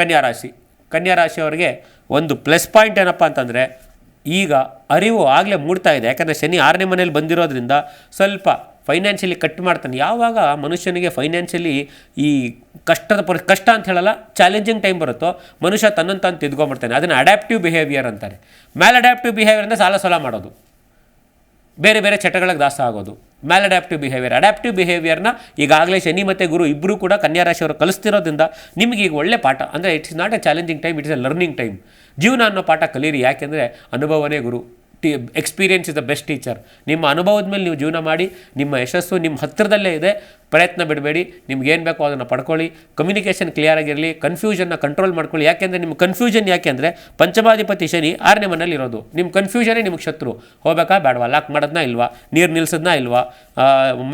ಕನ್ಯಾ ರಾಶಿ. ಕನ್ಯಾ ರಾಶಿಯವರಿಗೆ ಒಂದು ಪ್ಲಸ್ ಪಾಯಿಂಟ್ ಏನಪ್ಪ ಅಂತಂದರೆ ಈಗ ಅರಿವು ಆಗಲೇ ಮೂಡ್ತಾ ಇದೆ. ಯಾಕಂದರೆ ಶನಿ ಆರನೇ ಮನೇಲಿ ಬಂದಿರೋದ್ರಿಂದ ಸ್ವಲ್ಪ ಫೈನಾನ್ಷಿಯಲಿ ಕಟ್ ಮಾಡ್ತಾನೆ. ಯಾವಾಗ ಮನುಷ್ಯನಿಗೆ ಫೈನಾನ್ಷಿಯಲಿ ಈ ಕಷ್ಟದ ಪರಿ, ಕಷ್ಟ ಅಂತ ಹೇಳಲ್ಲ ಚಾಲೆಂಜಿಂಗ್ ಟೈಮ್ ಬರುತ್ತೋ ಮನುಷ್ಯ ತನ್ನಂತ ತಾನು ತಿದ್ಕೊಂಡ್ಬಿಡ್ತಾನೆ. ಅದನ್ನು ಅಡ್ಯಾಪ್ಟಿವ್ ಬಿಹೇವಿಯರ್ ಅಂತಾರೆ. ಮ್ಯಾಲ್ ಅಡ್ಯಾಪ್ಟಿವ್ ಬಿಹೇವಿಯರ್ ಅಂದರೆ ಸಾಲ ಸಾಲ ಮಾಡೋದು. ಬೇರೆ ಬೇರೆ ಚಟಗಳಿಗೆ ದಾಸ ಆಗೋದು. ಮ್ಯಾಲ್ ಅಡ್ಯಾಪ್ಟಿವ್ ಬಿಹೇವಿಯರ್ ಅಡ್ಯಾಪ್ಟಿವ್ ಬಿಹೇವಿಯರ್ನ ಈಗಾಗಲೇ ಶನಿ ಮತ್ತು ಗುರು ಇಬ್ಬರು ಕೂಡ ಕನ್ಯಾ ರಾಶಿಯವರು ಕಲಿಸ್ತಿರೋದ್ರಿಂದ ನಿಮಗೆ ಈಗ ಒಳ್ಳೆ ಪಾಠ. ಅಂದರೆ it's not a challenging time it's a learning time ಜೀವನ ಅನ್ನೋ ಪಾಠ ಕಲೀರಿ. ಯಾಕೆಂದರೆ ಅನುಭವನೇ ಗುರು. The experience is the best teacher ನಿಮ್ಮ ಅನುಭವದ ಮೇಲೆ ನೀವು ಜೀವನ ಮಾಡಿ, ನಿಮ್ಮ ಯಶಸ್ಸು ನಿಮ್ಮ ಹತ್ತಿರದಲ್ಲೇ ಇದೆ. ಪ್ರಯತ್ನ ಬಿಡಬೇಡಿ. ನಿಮ್ಗೆ ಏನು ಬೇಕೋ ಅದನ್ನು ಪಡ್ಕೊಳ್ಳಿ. ಕಮ್ಯುನಿಕೇಷನ್ ಕ್ಲಿಯರ್ ಆಗಿರಲಿ. ಕನ್ಫ್ಯೂಷನ್ನ ಕಂಟ್ರೋಲ್ ಮಾಡ್ಕೊಳ್ಳಿ. ಯಾಕೆಂದರೆ ನಿಮ್ಮ ಕನ್ಫ್ಯೂಷನ್ ಯಾಕೆ ಅಂದರೆ ಪಂಚಮಾಧಿಪತಿ ಶನಿ ಆರನೇ ಮನೇಲಿ ಇರೋದು. ನಿಮ್ಮ ಕನ್ಫ್ಯೂಷನೇ ನಿಮಗೆ ಶತ್ರು. ಹೋಗಬೇಕಾ ಬೇಡವಾ? ಲಾಕ್ ಮಾಡೋದನ್ನ ಇಲ್ವಾ? ನೀರು ನಿಲ್ಸೋದನ್ನ ಇಲ್ವಾ?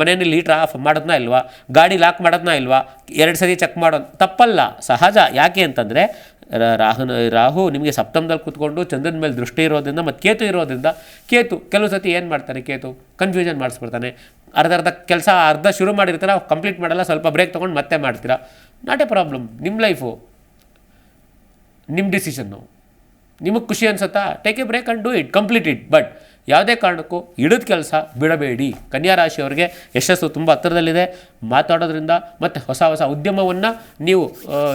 ಮನೇಲಿ ಲೀಟ್ರ್ ಆಫ್ ಮಾಡೋದನ್ನ ಇಲ್ವಾ? ಗಾಡಿ ಲಾಕ್ ಮಾಡೋದನ್ನ ಇಲ್ವಾ? ಎರಡು ಸರಿ ಚೆಕ್ ಮಾಡೋದು ತಪ್ಪಲ್ಲ. ಸಹಜ. ಯಾಕೆ ಅಂತಂದರೆ ರಾಹುನ, ರಾಹು ನಿಮಗೆ ಸಪ್ತಮದಲ್ಲಿ ಕೂತ್ಕೊಂಡು ಚಂದ್ರನ ಮೇಲೆ ದೃಷ್ಟಿ ಇರೋದ್ರಿಂದ ಮತ್ತು ಕೇತು ಇರೋದ್ರಿಂದ ಕೇತು ಕೆಲವು ಸತಿ ಏನು ಮಾಡ್ತಾನೆ ಕೇತು? ಕನ್ಫ್ಯೂಷನ್ ಮಾಡಿಸ್ಬಿಡ್ತಾನೆ. ಅರ್ಧ ಅರ್ಧ ಕೆಲಸ ಅರ್ಧ ಶುರು ಮಾಡಿರ್ತೀರ ಕಂಪ್ಲೀಟ್ ಮಾಡಲ್ಲ, ಸ್ವಲ್ಪ ಬ್ರೇಕ್ ತೊಗೊಂಡು ಮತ್ತೆ ಮಾಡ್ತೀರಾ? ನಾಟ್ ಎ ಪ್ರಾಬ್ಲಮ್ ನಿಮ್ಮ ಲೈಫು ನಿಮ್ಮ ಡಿಸಿಷನ್ನು ನಿಮಗೆ ಖುಷಿ ಅನ್ಸುತ್ತಾ? Take a break and do it complete it but ಯಾವುದೇ ಕಾರಣಕ್ಕೂ ಇಡದ ಕೆಲಸ ಬಿಡಬೇಡಿ. ಕನ್ಯಾ ರಾಶಿಯವರಿಗೆ ಯಶಸ್ಸು ತುಂಬ ಹತ್ತಿರದಲ್ಲಿದೆ. ಮಾತಾಡೋದ್ರಿಂದ ಮತ್ತು ಹೊಸ ಹೊಸ ಉದ್ಯಮವನ್ನು ನೀವು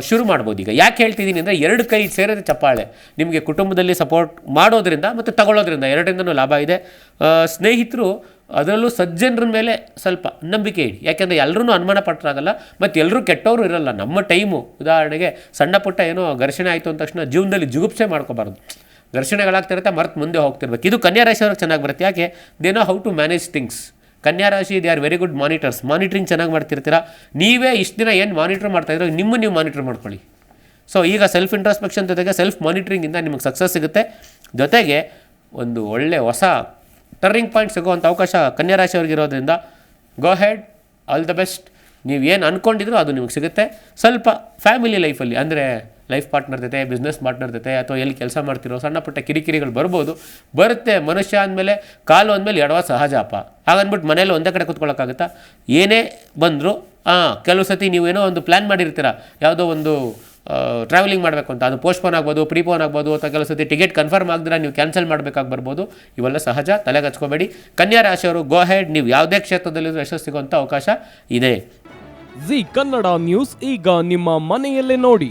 ಶುರು ಮಾಡ್ಬೋದು ಈಗ. ಯಾಕೆ ಹೇಳ್ತಿದ್ದೀನಿ ಅಂದರೆ ಎರಡು ಕೈ ಸೇರಿದ ಚಪ್ಪಾಳೆ. ನಿಮಗೆ ಕುಟುಂಬದಲ್ಲಿ ಸಪೋರ್ಟ್ ಮಾಡೋದ್ರಿಂದ ಮತ್ತು ತಗೊಳ್ಳೋದ್ರಿಂದ ಎರಡರಿಂದನೂ ಲಾಭ ಇದೆ. ಸ್ನೇಹಿತರು ಅದರಲ್ಲೂ ಸಜ್ಜನರ ಮೇಲೆ ಸ್ವಲ್ಪ ನಂಬಿಕೆ ಇಡಿ. ಯಾಕೆಂದರೆ ಎಲ್ಲರೂ ಅನುಮಾನ ಪಟ್ಟರಾಗಲ್ಲ ಮತ್ತು ಎಲ್ಲರೂ ಕೆಟ್ಟವರು ಇರಲ್ಲ. ನಮ್ಮ ಟೈಮು ಉದಾಹರಣೆಗೆ ಸಣ್ಣ ಪುಟ್ಟ ಏನೋ ಘರ್ಷಣೆ ಆಯಿತು ಅಂದ ತಕ್ಷಣ ಜೀವನದಲ್ಲಿ ಜುಗುಪ್ಸೆ ಮಾಡ್ಕೋಬಾರ್ದು. ಘರ್ಷಣೆಗಳಾಗ್ತಿರುತ್ತೆ ಮರ್ತು ಮುಂದೆ ಹೋಗ್ತಿರ್ಬೇಕು. ಇದು ಕನ್ಯಾ ರಾಶಿಯವ್ರಿಗೆ ಚೆನ್ನಾಗಿ ಬರುತ್ತೆ. ಯಾಕೆ? They know how to manage things ಕನ್ಯಾ ರಾಶಿ they are very good monitors monitoring ಚೆನ್ನಾಗಿ ಮಾಡ್ತಿರ್ತೀರ? ನೀವೇ ಇಷ್ಟು ದಿನ ಏನು ಮಾನಿಟ್ರ್ ಮಾಡ್ತಾಯಿದ್ರು ನಿಮ್ಮ ನೀವು ಮಾನಿಟ್ರ್ ಮಾಡ್ಕೊಳ್ಳಿ. ಸೊ ಈಗ ಸೆಲ್ಫ್ ಇಂಟ್ರಸ್ಪೆಕ್ಷನ್ ಜೊತೆಗೆ ಸೆಲ್ಫ್ ಮಾನಿಟ್ರಿಂಗಿಂದ ನಿಮಗೆ ಸಕ್ಸಸ್ ಸಿಗುತ್ತೆ. ಜೊತೆಗೆ ಒಂದು ಒಳ್ಳೆ ಹೊಸ ಟರ್ನಿಂಗ್ ಪಾಯಿಂಟ್ ಸಿಗುವಂಥ ಅವಕಾಶ ಕನ್ಯಾ ರಾಶಿಯವ್ರಿಗೆ ಇರೋದ್ರಿಂದ go ahead all the best ನೀವು ಏನು ಅಂದ್ಕೊಂಡಿದ್ರು ಅದು ನಿಮಗೆ ಸಿಗುತ್ತೆ. ಸ್ವಲ್ಪ ಫ್ಯಾಮಿಲಿ ಲೈಫಲ್ಲಿ ಅಂದರೆ ಲೈಫ್ ಪಾರ್ಟ್ನರ್ ಜೊತೆ ಬಿಸ್ನೆಸ್ ಪಾರ್ಟ್ನರ್ ಜೊತೆ ಅಥವಾ ಎಲ್ಲಿ ಕೆಲಸ ಮಾಡ್ತಿರೋ ಸಣ್ಣ ಪುಟ್ಟ ಕಿರಿಕಿರಿಗಳು ಬರ್ಬೋದು. ಬರುತ್ತೆ ಮನುಷ್ಯ ಅಂದಮೇಲೆ, ಕಾಲು ಅಂದಮೇಲೆ ಎಡವ ಸಹಜ ಅಪ್ಪ. ಹಾಗನ್ಬಿಟ್ಟು ಮನೇಲಿ ಒಂದೇ ಕಡೆ ಕೂತ್ಕೊಳ್ಳೋಕ್ಕಾಗುತ್ತಾ ಏನೇ ಬಂದರೂ ಹಾಂ ಕೆಲವು ಸತಿ ನೀವೇನೋ ಒಂದು ಪ್ಲ್ಯಾನ್ ಮಾಡಿರ್ತೀರ? ಯಾವುದೋ ಒಂದು ಟ್ರಾವೆಲಿಂಗ್ ಮಾಡಬೇಕು ಅಂತ. ಅದು ಪೋಸ್ಟ್ಪೋನ್ ಆಗ್ಬೋದು ಪ್ರೀಪೋನ್ ಆಗ್ಬೋದು, ಅಥವಾ ಕೆಲವು ಸತಿ ಟಿಕೆಟ್ ಕನ್ಫರ್ಮ್ ಆಗಿದ್ರೆ ನೀವು ಕ್ಯಾನ್ಸಲ್ ಮಾಡಬೇಕಾಗಿ ಬರ್ಬೋದು. ಇವೆಲ್ಲ ಸಹಜ, ತಲೆಗೆ ಹಚ್ಕೋಬೇಡಿ. ಕನ್ಯಾ ರಾಶಿಯವರು ಗೋ ಹೆಡ್ ನೀವು ಯಾವುದೇ ಕ್ಷೇತ್ರದಲ್ಲಿ ಯಶಸ್ಸು ಸಿಗುವಂಥ ಅವಕಾಶ ಇದೆ. ಜಿ ಕನ್ನಡ ನ್ಯೂಸ್ ಈಗ ನಿಮ್ಮ ಮನೆಯಲ್ಲೇ ನೋಡಿ.